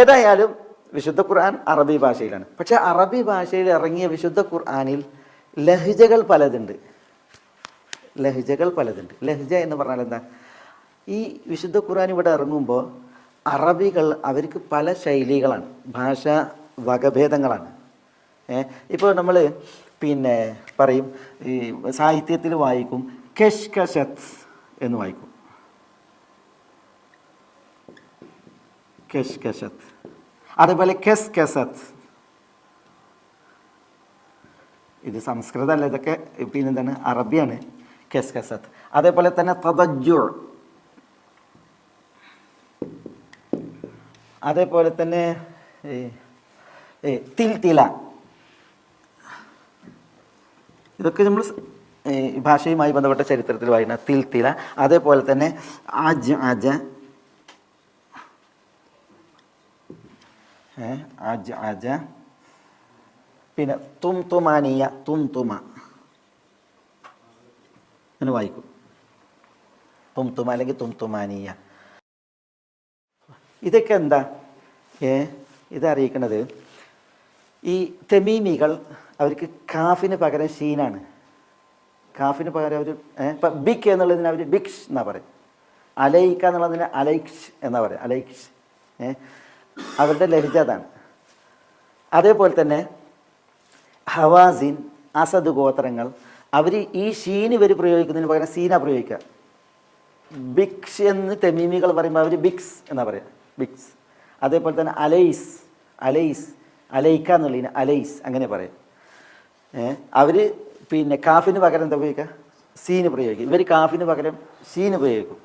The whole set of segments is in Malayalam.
ഏതായാലും വിശുദ്ധ ഖുർആൻ അറബി ഭാഷയിലാണ്. പക്ഷെ അറബി ഭാഷയിൽ ഇറങ്ങിയ വിശുദ്ധ ഖുർആാനിൽ ലഹ്ജകൾ പലതുണ്ട്. ലഹ്ജകൾ പലതുണ്ട്. ലഹ്ജ എന്ന് പറഞ്ഞാൽ എന്താ? ഈ വിശുദ്ധ ഖുർആൻ ഇവിടെ ഇറങ്ങുമ്പോൾ അറബികൾ അവർക്ക് പല ശൈലികളാണ്. ഭാഷ വകഭേദങ്ങളാണ്. ഇപ്പോൾ നമ്മൾ പിന്നെ പറയും ഈ സാഹിത്യത്തിൽ വായിക്കും കെഷ്കശത്ത് എന്ന് വായിക്കും. കെഷ്കശത്ത് അതേപോലെ കെസ് കെസത്ത് ഇത് സംസ്കൃതമല്ല ഇതൊക്കെ പിന്നെ എന്താണ്? അറബിയാണ്. കെസ് കെസത്ത് അതേപോലെ തന്നെ തദജുർ അതേപോലെ തന്നെ തിൽ തില ഇതൊക്കെ നമ്മൾ ഭാഷയുമായി ബന്ധപ്പെട്ട ചരിത്രത്തിൽ വായിക്കുന്ന തിൽ തില അതേപോലെ തന്നെ അജ് അജ അജ് അജ. പിന്നെ തും തുമാനിയ തും തുമ അങ്ങനെ വായിക്കും. തും തുമ അല്ലെങ്കിൽ തും തുമാനിയ ഇതൊക്കെ എന്താ? ഏ? ഇത് അറിയിക്കണത് ഈ തെമീമികൾ അവർക്ക് കാഫിന് പകരം ഷീനാണ്. കാഫിന് പകരം അവർ ഇപ്പം ബിക്ക് എന്നുള്ളതിന് അവർ ബിക്സ് എന്നാ പറയും. അലൈക്ക എന്നുള്ളതിന് അലൈക്സ് എന്നാ പറയും. അലൈക്സ് ഏ? അവരുടെ ലഹിജ അതാണ്. അതേപോലെ തന്നെ ഹവാസിൻ അസദ് ഗോത്രങ്ങൾ അവർ ഈ ഷീന് ഇവർ പ്രയോഗിക്കുന്നതിന് പകരം സീന പ്രയോഗിക്കുക. ബിക്സ് എന്ന് തെമീമികൾ പറയുമ്പോൾ അവർ ബിക്സ് എന്നാ പറയുക ബിക്സ്. അതേപോലെ തന്നെ അലൈസ് അലൈസ് അലൈക്ക എന്നുള്ളതിന് അലൈസ് അങ്ങനെ പറയും. അവർ പിന്നെ കാഫിന് പകരം എന്താ ഉപയോഗിക്കുക സീന് പ്രയോഗിക്കും. ഇവർ കാഫിന് പകരം സീന് പ്രയോഗിക്കും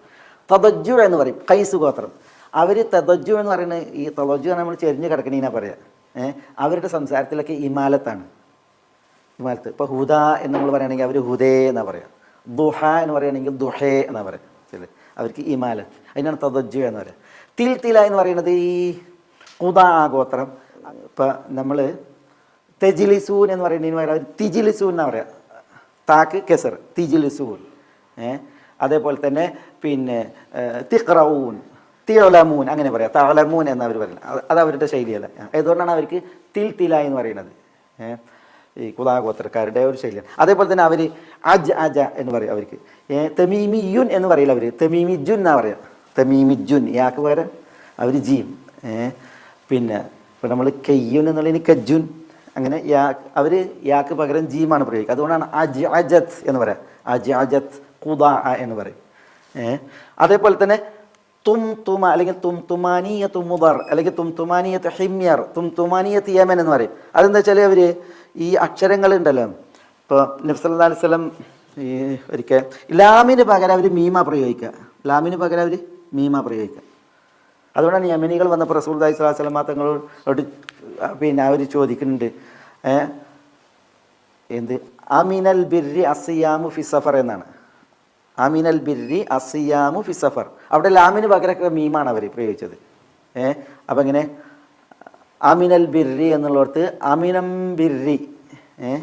തദജു എന്ന് പറയും. കൈസ് ഗോത്രം. അവർ തദജു എന്ന് പറയുന്നത് ഈ തദജു നമ്മൾ ചെരിഞ്ഞ് കിടക്കണീനാ പറയുക അവരുടെ സംസാരത്തിലൊക്കെ ഇമാലത്താണ് ഇമാലത്ത് ഇപ്പോൾ ഹുദ എന്ന് നമ്മൾ പറയുകയാണെങ്കിൽ അവർ ഹുദേ എന്ന് പറയുക ദുഹ എന്ന് പറയുകയാണെങ്കിൽ ദുഹേ എന്ന് പറയുക ശരി അവർക്ക് ഇമാലത്ത് അതിനാണ് തദജു എന്ന് പറയുക തിൽ തില എന്ന് പറയുന്നത് ഈ ഹുദാ ഗോത്രം. ഇപ്പം നമ്മൾ തെജിലിസൂൻ എന്ന് പറയുന്നതിന് പകരം അവർ തിജിലിസൂൻ എന്നാ പറയുക താക്ക് കെസർ. തിജിലിസൂൻ. അതേപോലെ തന്നെ പിന്നെ തിക്റഊൻ തിയൊലമൂൻ അങ്ങനെ പറയാം. തളമൂൻ എന്നവർ പറയുന്നത്. അത് അവരുടെ ശൈലിയല്ല. അതുകൊണ്ടാണ് അവർക്ക് തിൽ തില എന്ന് പറയുന്നത്? ഈ കുലാഗോത്രക്കാരുടെ ഒരു ശൈലിയാണ്. അതേപോലെ തന്നെ അവർ അജ് അജ എന്ന് പറയും അവർക്ക്. തമീമി യുൻ എന്ന് പറയില്ല അവർ തെമീമിജുൻ എന്നാ പറയുക തെമീമിജുൻ യാക്ക് പകരം അവർ ജീം. പിന്നെ ഇപ്പോൾ നമ്മൾ കയ്യുൻ എന്നുള്ളതിന് കജുൻ. അങ്ങനെ യാ അവർ യാക്ക് പകരം ജീമാണ് പ്രയോഗിക്കുക. അതുകൊണ്ടാണ് അജ് അജത്ത് എന്ന് പറയാം. അജ് അജത്ത് കുദാ എന്ന് പറയും. അതേപോലെ തന്നെ തും തുമ അല്ലെങ്കിൽ തും തുമാനീയ മുദർ അല്ലെങ്കിൽ തും തുമാനിയത്ത് ഹിമ്യർ തും തുമാനിയത്ത് യമൻ എന്ന് പറയും. അതെന്താ വെച്ചാൽ അവർ ഈ അക്ഷരങ്ങൾ ഉണ്ടല്ലോ ഇപ്പോൾ നബ്സല്ലാ അലൈഹി സ്വലം ഈ ഒരിക്കൽ ലാമിന് പകരം അവർ മീമ പ്രയോഗിക്കുക. ലാമിന് പകരം അവർ മീമ പ്രയോഗിക്കുക. അതുകൊണ്ടാണ് യമനികൾ വന്നപ്പോൾ റസൂൽ ദായി സ്വലാഹു വസ്ലം തങ്ങളോട് പിന്നെ അവർ ചോദിക്കുന്നുണ്ട്. എന്ത്? അമിനൽ ബിർരി അസിയാമു ഫിസഫർ എന്നാണ്. അമിനൽ ബിർരി അസിയാമു ഫിസഫർ അവിടെ ലാമിന് പകരമൊക്കെ മീമാണ് അവർ പ്രയോഗിച്ചത്. ഏ? അപ്പം ഇങ്ങനെ അമിനൽ ബിർരി എന്നുള്ളവർത്ത് അമിനം ബിർരി. ഏ?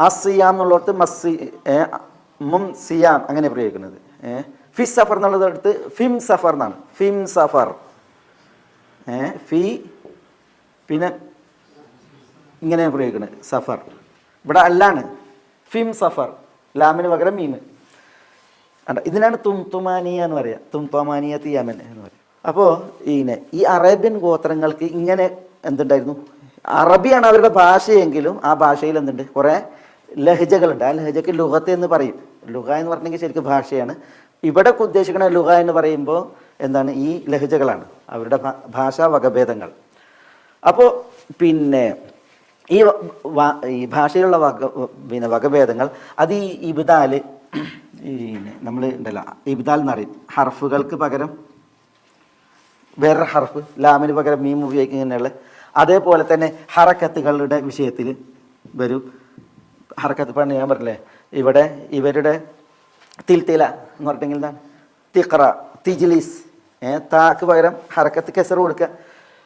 അസിയാം എന്നുള്ളവർത്ത് മസ്സി മും സിയാം അങ്ങനെ പ്രയോഗിക്കുന്നത്. ഏ? ഫി സഫർ എന്നുള്ളടത്ത് ഫിം സഫർ എന്നാണ്. ഫിം സഫർ. ഏ? ഫി പിന്നെ ഇങ്ങനെ പ്രയോഗിക്കുന്നത് സഫർ. ഇവിടെ അല്ലാണ്. ഫിം സഫർ. ലാമിന് പകരം അണ്ട ഇതിനാണ് തും തുമാനിയ എന്ന് പറയുക തും തുമാനിയ തിയാമൻ എന്ന് പറയും. അപ്പോൾ ഇങ്ങനെ ഈ അറേബ്യൻ ഗോത്രങ്ങൾക്ക് ഇങ്ങനെ എന്തുണ്ടായിരുന്നു? അറബിയാണ് അവരുടെ ഭാഷയെങ്കിലും ആ ഭാഷയിൽ എന്തുണ്ട്? കുറേ ലഹജകളുണ്ട്. ആ ലഹജക്ക് ലുഹത്ത് എന്ന് പറയും. ലുഹ എന്ന് പറഞ്ഞെങ്കിൽ ശരിക്കും ഭാഷയാണ്. ഇവിടെ ഉദ്ദേശിക്കുന്ന ലുഹ എന്ന് പറയുമ്പോൾ എന്താണ്? ഈ ലഹജകളാണ്. അവരുടെ ഭാഷാ വകഭേദങ്ങൾ. അപ്പോൾ പിന്നെ ഈ ഈ ഭാഷയിലുള്ള വക പിന്നെ വകഭേദങ്ങൾ അത് ഈ ഇബിദാൽ ഈ നമ്മൾ ഉണ്ടല്ലോ ഇബ്ദാൽ എന്നറിയും ഹർഫുകൾക്ക് പകരം വേറൊരു ഹർഫ് ലാമിന് പകരം മീം ഉപയോഗിക്കുന്നതിനുള്ള. അതേപോലെ തന്നെ ഹറക്കത്തുകളുടെ വിഷയത്തിൽ വരും. ഹറക്കത്ത് പണ്ട് ഞാൻ പറഞ്ഞില്ലേ ഇവിടെ ഇവരുടെ തിൽത്തില എന്ന് പറഞ്ഞിട്ടെങ്കിൽ എന്താണ്? തിജിലിസ്. ഏ താക്ക് പകരം ഹറക്കത്ത് കെസർ കൊടുക്കുക.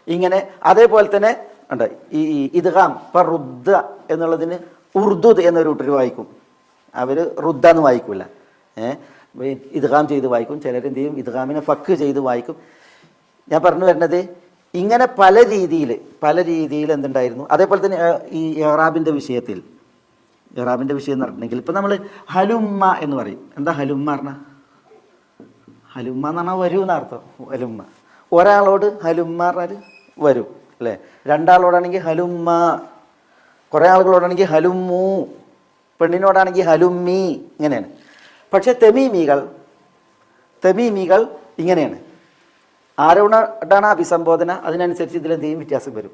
ഇങ്ങനെ അതേപോലെ തന്നെ ഉണ്ട് ഈ ഇദ്ഗാം ഇപ്പം റുദ്ദ എന്നുള്ളതിന് ഉർദുദ് എന്നൊരു കൂട്ടർ വായിക്കും. അവർ റുദ്ദ എന്ന് വായിക്കില്ല ഇദ്ഗാം ചെയ്ത് വായിക്കും. ചിലരെന്ത് ചെയ്യും? ഇദ്ഗാമിനെ ഫക്ക് ചെയ്ത് വായിക്കും. ഞാൻ പറഞ്ഞു വരുന്നത് ഇങ്ങനെ പല രീതിയിൽ പല രീതിയിൽ എന്തുണ്ടായിരുന്നു? അതേപോലെ തന്നെ ഈ എറാബിന്റെ വിഷയത്തിൽ. എറാബിന്റെ വിഷയം എന്ന് പറഞ്ഞിട്ടുണ്ടെങ്കിൽ ഇപ്പം നമ്മൾ ഹലുമ്മ എന്ന് പറയും. എന്താ ഹലുമ്മ പറഞ്ഞാൽ ഹലുമ്മ എന്ന് പറഞ്ഞാൽ വരൂ എന്നർത്ഥം ഹലുമ്മ. ഒരാളോട് ഹലുമ്മ പറഞ്ഞാൽ വരും അല്ലേ? രണ്ടാളോടാണെങ്കിൽ ഹലുമ്മ. കുറേ ആളുകളോടാണെങ്കിൽ ഹലുമ്മു. പെണ്ണിനോടാണെങ്കിൽ ഹലുമ്മി. ഇങ്ങനെയാണ്. പക്ഷേ തെമീമികൾ തെമീമികൾ ഇങ്ങനെയാണ്. ആരോടാണ് അഭിസംബോധന? അതിനനുസരിച്ച് ഇതിൽ എന്തെങ്കിലും വ്യത്യാസം വരും.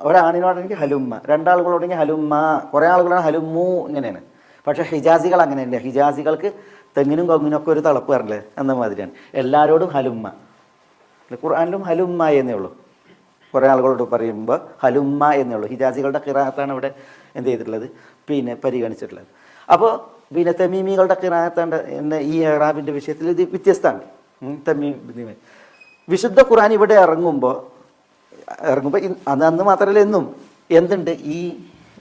ഒരാണിനോടാണെങ്കിൽ ഹലുമ്മ രണ്ടാളുകളോടെങ്കിൽ ഹലുമ്മ കുറേ ആളുകളാണ് ഹലുമ്മു ഇങ്ങനെയാണ്. പക്ഷേ ഹിജാസികൾ അങ്ങനെയല്ല? ഹിജാസികൾക്ക് തെങ്ങിനും കൊങ്ങിനും ഒക്കെ ഒരു തളപ്പ് പറഞ്ഞില്ലേ? എന്ന മാതിരിയാണ്. എല്ലാവരോടും ഹലുമ്മ. ഖുർആനിലും ഹലുമ്മ എന്നേ ഉള്ളൂ. കുറേ ആളുകളോട് പറയുമ്പോൾ ഹലുമ്മ എന്നേ ഉള്ളൂ. ഹിജാസികളുടെ കിറാത്താണ് ഇവിടെ എന്ത് ചെയ്തിട്ടുള്ളത്? പിന്നെ പരിഗണിച്ചിട്ടുള്ളത്. അപ്പോൾ പിന്നെ തെമീമികളുടെ കിറാത്താണ് എന്ന ഈ എറാബിന്റെ വിഷയത്തിൽ ഇത് വ്യത്യസ്തമാണ്. ഉം, വിശുദ്ധ ഖുറാൻ ഇവിടെ ഇറങ്ങുമ്പോൾ ഇറങ്ങുമ്പോൾ അത് അന്ന് മാത്രമല്ല എന്നും എന്തുണ്ട്? ഈ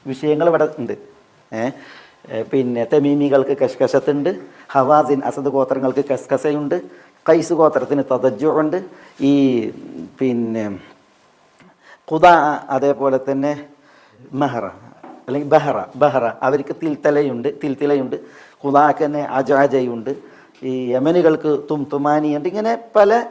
വിഷയങ്ങൾ ഇവിടെ ഉണ്ട്. പിന്നെ തെമീമികൾക്ക് കഷ്കശത്തുണ്ട് ഹവാസിൻ അസദ് ഗോത്രങ്ങൾക്ക് കസ്കസയുണ്ട് കൈസ് ഗോത്രത്തിന് തതജുണ്ട് ഈ പിന്നെ ഖുദ അതേപോലെ തന്നെ മെഹറ. അല്ലെങ്കിൽ ബഹ്റ ബഹ്റ. അവർക്ക് തിൽത്തലയുണ്ട് തിൽത്തിലയുണ്ട്. ഹുദാക്കനെ അജാജയുണ്ട്. ഈ യമനുകൾക്ക് തും തുമാനിയുണ്ട് ഇങ്ങനെ പല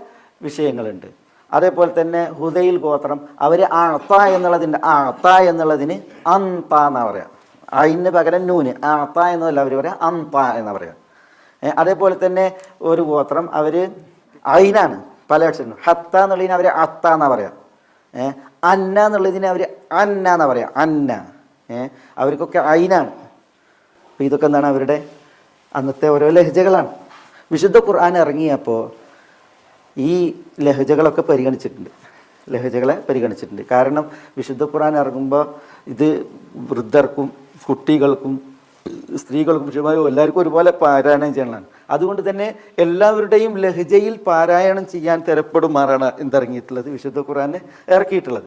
വിഷയങ്ങളുണ്ട്. അതേപോലെ തന്നെ ഹുദയിൽ ഗോത്രം അവർ ആത്ത എന്നുള്ളതിന്റെ ആത്ത എന്നുള്ളതിന് അന്ത എന്ന് പറയാം. അതിന് പകരം നൂന്. ആത്ത എന്നല്ല അവർ പറയാം അന്ത എന്ന് പറയാം. അതേപോലെ തന്നെ ഒരു ഗോത്രം അവർ അയിനാണ് പല അക്ഷരങ്ങൾ ഹത്ത എന്നുള്ളതിന് അവർ അത്ത എന്നാണ് പറയാം. ഏ അന്ന എന്നുള്ളതിന് അവർ അന്ന എന്നാണ് പറയാം. അന്ന. അവർക്കൊക്കെ അയിനാണ്. അപ്പോൾ ഇതൊക്കെ എന്താണ് അവരുടെ അന്നത്തെ ഓരോ ലഹജകളാണ്. വിശുദ്ധ ഖുർആൻ ഇറങ്ങിയപ്പോൾ ഈ ലഹജകളൊക്കെ പരിഗണിച്ചിട്ടുണ്ട്. ലഹജകളെ പരിഗണിച്ചിട്ടുണ്ട്. കാരണം വിശുദ്ധ ഖുർആൻ ഇറങ്ങുമ്പോൾ ഇത് വൃദ്ധർക്കും കുട്ടികൾക്കും സ്ത്രീകൾക്കും പുരുഷന്മാരും എല്ലാവർക്കും ഒരുപോലെ പാരായണം ചെയ്യണം അതുകൊണ്ട് തന്നെ എല്ലാവരുടെയും ലഹജയിൽ പാരായണം ചെയ്യാൻ തരപ്പെടുമാറാണ് എന്തിറങ്ങിയിട്ടുള്ളത് വിശുദ്ധ ഖുർആനെ ഇറക്കിയിട്ടുള്ളത്.